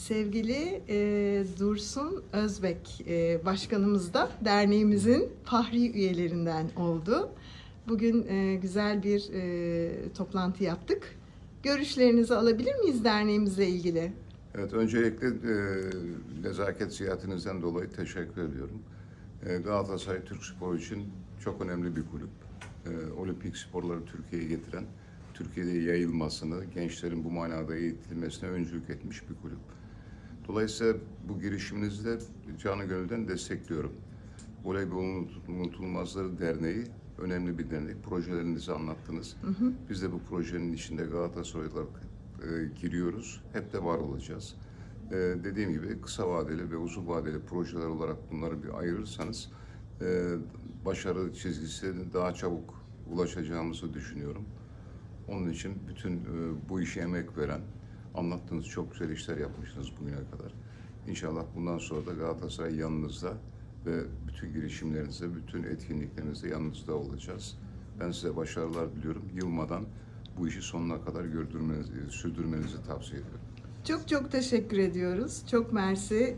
Sevgili e, Dursun Özbek e, başkanımız da derneğimizin fahri üyelerinden oldu. Bugün e, güzel bir e, toplantı yaptık. Görüşlerinizi alabilir miyiz derneğimizle ilgili? Evet, öncelikle e, nezaket ziyaretinizden dolayı teşekkür ediyorum. E, Galatasaray Türk Spor için çok önemli bir kulüp. E, olimpik sporları Türkiye'ye getiren, Türkiye'de yayılmasını, gençlerin bu manada eğitilmesine öncülük etmiş bir kulüp. Dolayısıyla bu girişiminizi de canı gönülden destekliyorum. Voleybol Unut- Unutulmazları Derneği önemli bir dernek. Projelerinizi anlattınız. Biz de bu projenin içinde Galatasaray olarak e, giriyoruz. Hep de var olacağız. E, dediğim gibi kısa vadeli ve uzun vadeli projeler olarak bunları bir ayırırsanız e, başarı çizgisine daha çabuk ulaşacağımızı düşünüyorum. Onun için bütün e, bu işe emek veren, anlattığınız çok güzel işler yapmışsınız bugüne kadar. İnşallah bundan sonra da Galatasaray yanınızda ve bütün girişimlerinizde, bütün etkinliklerinizde yanınızda olacağız. Ben size başarılar diliyorum. Yılmadan bu işi sonuna kadar gördürmenizi, sürdürmenizi tavsiye ediyorum. Çok çok teşekkür ediyoruz. Çok mersi.